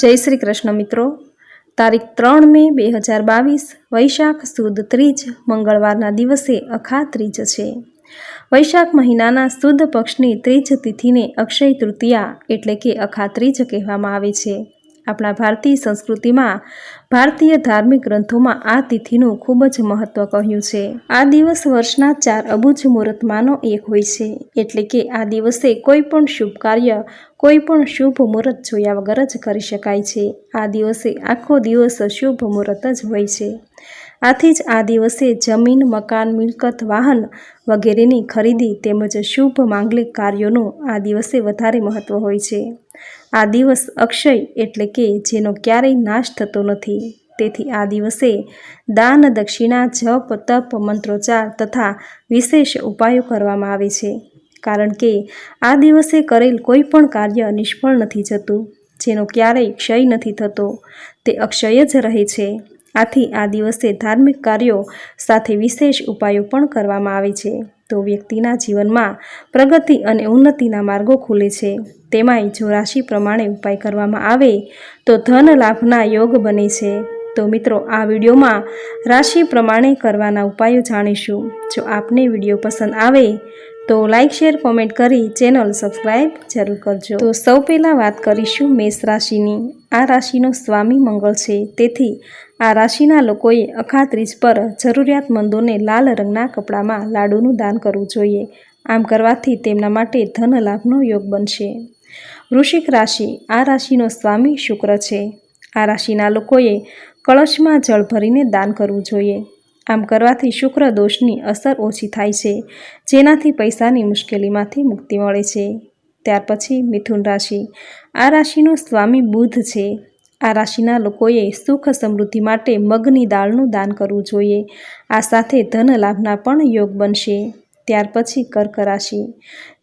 જય શ્રી કૃષ્ણ મિત્રો. તારીખ ત્રણ મે બે હજાર બાવીસ, વૈશાખ સુદ ત્રીજ, મંગળવારના દિવસે અખા ત્રીજ છે. વૈશાખ મહિનાના સુદ પક્ષની ત્રીજ તિથિને અક્ષય તૃતીયા એટલે કે અખા ત્રીજ કહેવામાં આવે છે. આપણા ભારતીય સંસ્કૃતિમાં ભારતીય ધાર્મિક ગ્રંથોમાં આ તિથિનું ખૂબ જ મહત્વ કહ્યું છે. આ દિવસ વર્ષના ચાર અબુજ મુહૂર્તમાંનો એક હોય છે. એટલે કે આ દિવસે કોઈ પણ શુભ કાર્ય કોઈ પણ શુભ મુહૂર્ત જોયા વગર જ કરી શકાય છે. આ દિવસે આખો દિવસ શુભ મુહૂર્ત જ હોય છે. આથી જ આ દિવસે જમીન, મકાન, મિલકત, વાહન વગેરેની ખરીદી તેમજ શુભ માંગલિક કાર્યોનું આ દિવસે વધારે મહત્ત્વ હોય છે. આ દિવસ અક્ષય એટલે કે જેનો ક્યારેય નાશ થતો નથી. તેથી આ દિવસે દાન, દક્ષિણા, જપ, તપ, મંત્રોચ્ચાર તથા વિશેષ ઉપાયો કરવામાં આવે છે. કારણ કે આ દિવસે કરેલ કોઈ પણ કાર્ય નિષ્ફળ નથી જતું, જેનો ક્યારેય ક્ષય નથી થતો. તે અક્ષય જ રહે છે. આથી આ દિવસે ધાર્મિક કાર્યો સાથે વિશેષ ઉપાયો પણ કરવામાં આવે છે. તો વ્યક્તિના જીવનમાં પ્રગતિ અને ઉન્નતિના માર્ગો ખુલે છે. તેમાંય જો રાશિ પ્રમાણે ઉપાય કરવામાં આવે તો ધન લાભના યોગ બને છે. તો મિત્રો, આ વિડીયોમાં રાશિ પ્રમાણે કરવાના ઉપાયો જાણીશું. જો આપને વીડિયો પસંદ આવે તો લાઇક શેર, કોમેન્ટ કરી ચેનલ સબસ્ક્રાઈબ જરૂર કરજો. તો સૌ પહેલાં વાત કરીશું મેષ રાશિની. આ રાશિનો સ્વામી મંગળ છે. તેથી આ રાશિના લોકોએ અખાત્રીજ પર જરૂરિયાતમંદોને લાલ રંગના કપડામાં લાડુનું દાન કરવું જોઈએ. આમ કરવાથી તેમના માટે ધન લાભનો યોગ બનશે. વૃશ્ચિક રાશિ. આ રાશિનો સ્વામી શુક્ર છે. આ રાશિના લોકોએ કળશમાં જળ ભરીને દાન કરવું જોઈએ. આમ કરવાથી શુક્ર દોષની અસર ઓછી થાય છે, જેનાથી પૈસાની મુશ્કેલીમાંથી મુક્તિ મળે છે. ત્યાર પછી મિથુન રાશિ. આ રાશિનો સ્વામી બુધ છે. આ રાશિના લોકોએ સુખ સમૃદ્ધિ માટે મગની દાળનું દાન કરવું જોઈએ. આ સાથે ધન લાભના પણ યોગ બનશે. ત્યાર પછી કર્ક રાશિ.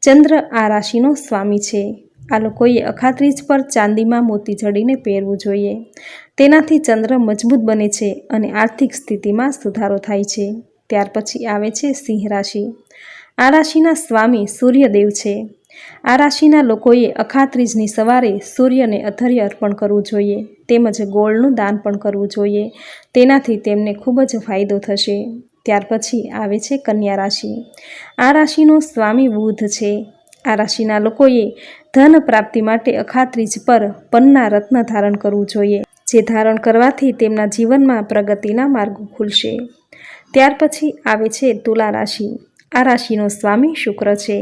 ચંદ્ર આ રાશિનો સ્વામી છે. આ લોકોએ અખાત્રીજ પર ચાંદીમાં મોતી જડીને પહેરવું જોઈએ. તેનાથી ચંદ્ર મજબૂત બને છે અને આર્થિક સ્થિતિમાં સુધારો થાય છે. ત્યાર પછી આવે છે સિંહ રાશિ. આ રાશિના સ્વામી સૂર્યદેવ છે. આ રાશિના લોકોએ અખાત્રીજની સવારે સૂર્યને અથર્ય અર્પણ કરવું જોઈએ, તેમજ ગોળનું દાન પણ કરવું જોઈએ. તેનાથી તેમને ખૂબ જ ફાયદો થશે. ત્યાર પછી આવે છે કન્યા રાશિ. આ રાશિનો સ્વામી બુધ છે. આ રાશિના લોકોએ ધન પ્રાપ્તિ માટે અખાત્રીજ પર પન્ના રત્ન ધારણ કરવું જોઈએ, જે ધારણ કરવાથી તેમના જીવનમાં પ્રગતિના માર્ગો ખુલશે. ત્યાર પછી આવે છે તુલા રાશિ. આ રાશિનો સ્વામી શુક્ર છે.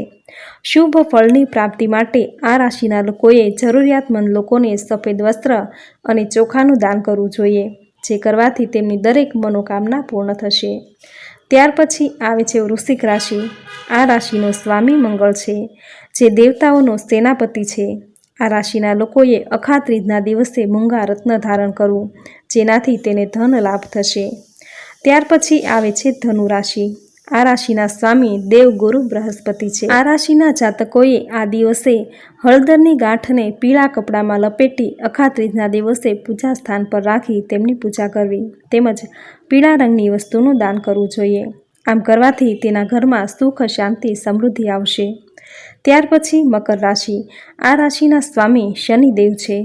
શુભ ફળની પ્રાપ્તિ માટે આ રાશિના લોકોએ જરૂરિયાતમંદ લોકોને સફેદ વસ્ત્ર અને ચોખાનું દાન કરવું જોઈએ, જે કરવાથી તેમની દરેક મનોકામના પૂર્ણ થશે. ત્યાર પછી આવે છે વૃશ્ચિક રાશિ. આ રાશિનો સ્વામી મંગળ છે, જે દેવતાઓનો સેનાપતિ છે. આ રાશિના લોકોએ અખાત્રીજના દિવસે મૂંગા રત્ન ધારણ કરવું, જેનાથી તેને ધન લાભ થશે. ત્યાર પછી આવે છે ધનુ રાશિ. આ રાશિના સ્વામી દેવગુરુ બૃહસ્પતિ છે. આ રાશિના જાતકોએ આ દિવસે હળદરની ગાંઠને પીળા કપડામાં લપેટી અખાત્રીજના દિવસે પૂજા સ્થાન પર રાખી તેમની પૂજા કરવી તેમજ પીળા રંગની વસ્તુનું દાન કરવું જોઈએ. આમ કરવાથી તેના ઘરમાં સુખ, શાંતિ, સમૃદ્ધિ આવશે. ત્યાર પછી મકર રાશિ. આ રાશિના સ્વામી શનિદેવ છે.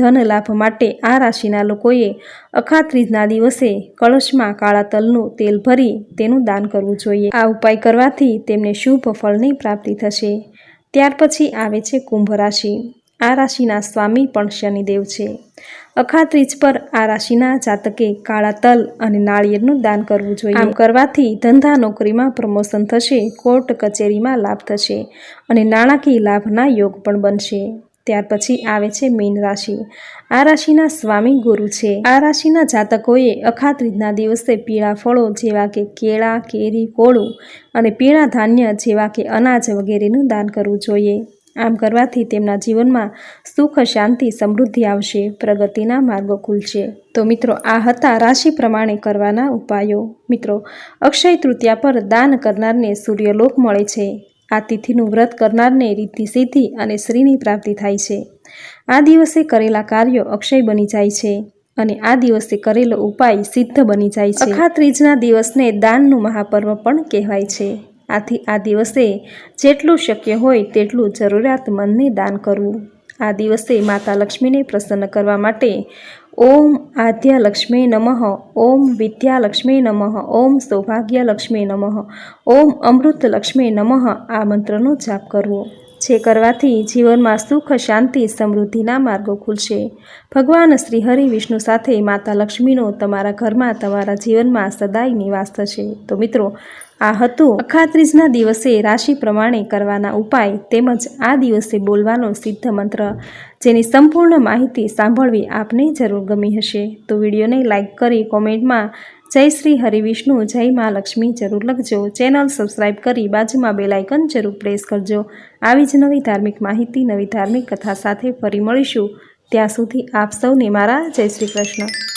ધન લાભ માટે આ રાશિના લોકોએ અખાત્રીજના દિવસે કળશમાં કાળા તલનું તેલ ભરી તેનું દાન કરવું જોઈએ. આ ઉપાય કરવાથી તેમને શુભ ફળની પ્રાપ્તિ થશે. ત્યાર પછી આવે છે કુંભ રાશિ. આ રાશિના સ્વામી પણ શનિદેવ છે. અખાત્રીજ પર આ રાશિના જાતકે કાળા તલ અને નાળિયેરનું દાન કરવું જોઈએ. આમ કરવાથી ધંધા નોકરીમાં પ્રમોશન થશે, કોર્ટ કચેરીમાં લાભ થશે અને નાણાકીય લાભના યોગ પણ બનશે. ત્યાર પછી આવે છે મીન રાશિ. આ રાશિના સ્વામી ગુરુ છે. આ રાશિના જાતકોએ અખાત્રીજના દિવસે પીળા ફળો જેવા કે કેળા, કેરી, કોળું અને પીળા ધાન્ય જેવા કે અનાજ વગેરેનું દાન કરવું જોઈએ. આમ કરવાથી તેમના જીવનમાં સુખ, શાંતિ, સમૃદ્ધિ આવશે. પ્રગતિના માર્ગો ખુલશે. તો મિત્રો, આ હતા રાશિ પ્રમાણે કરવાના ઉપાયો. મિત્રો, અક્ષય તૃતીયા પર દાન કરનારને સૂર્યલોક મળે છે. આ તિથિનું વ્રત કરનારને રીતિ સિદ્ધિ અને શ્રીની પ્રાપ્તિ થાય છે. આ દિવસે કરેલા કાર્યો અક્ષય બની જાય છે અને આ દિવસે કરેલો ઉપાય સિદ્ધ બની જાય છે. અખાત્રીજના દિવસને દાનનું મહાપર્વ પણ કહેવાય છે. આથી આ દિવસે જેટલું શક્ય હોય તેટલું જરૂરિયાતમંદને દાન કરવું. આ દિવસે માતા લક્ષ્મીને પ્રસન્ન કરવા માટે ઓમ આદ્યા લક્ષ્મી નમઃ ઓમ વિદ્યા લક્ષ્મી નમઃ ઓમ સૌભાગ્ય લક્ષ્મી નમઃ ઓમ અમૃત લક્ષ્મી નમઃ આ મંત્રનો જાપ કરવો. જે કરવાથી જીવનમાં સુખ, શાંતિ, સમૃદ્ધિના માર્ગો ખુલશે. ભગવાન શ્રી હરિ વિષ્ણુ સાથે માતા લક્ષ્મીનો તમારા ઘરમાં, તમારા જીવનમાં સદાય નિવાસ થશે. તો મિત્રો આ હતું. અખાત્રીજના દિવસે રાશિ પ્રમાણે કરવાના ઉપાય તેમજ આ દિવસે બોલવાનો સિદ્ધ મંત્ર. જેની સંપૂર્ણ માહિતી સાંભળવી આપને જરૂર ગમી હશે. તો વિડીયોને લાઇક કરી કોમેન્ટમાં જય શ્રી હરિવિષ્ણુ, જય મા લક્ષ્મી જરૂર લખજો. ચેનલ સબસ્ક્રાઇબ કરી બાજુમાં બેલાઇકન જરૂર પ્રેસ કરજો. આવી જ નવી ધાર્મિક માહિતી, નવી ધાર્મિક કથા સાથે ફરી મળીશું. ત્યાં સુધી આપ સૌને મારા જય શ્રી કૃષ્ણ.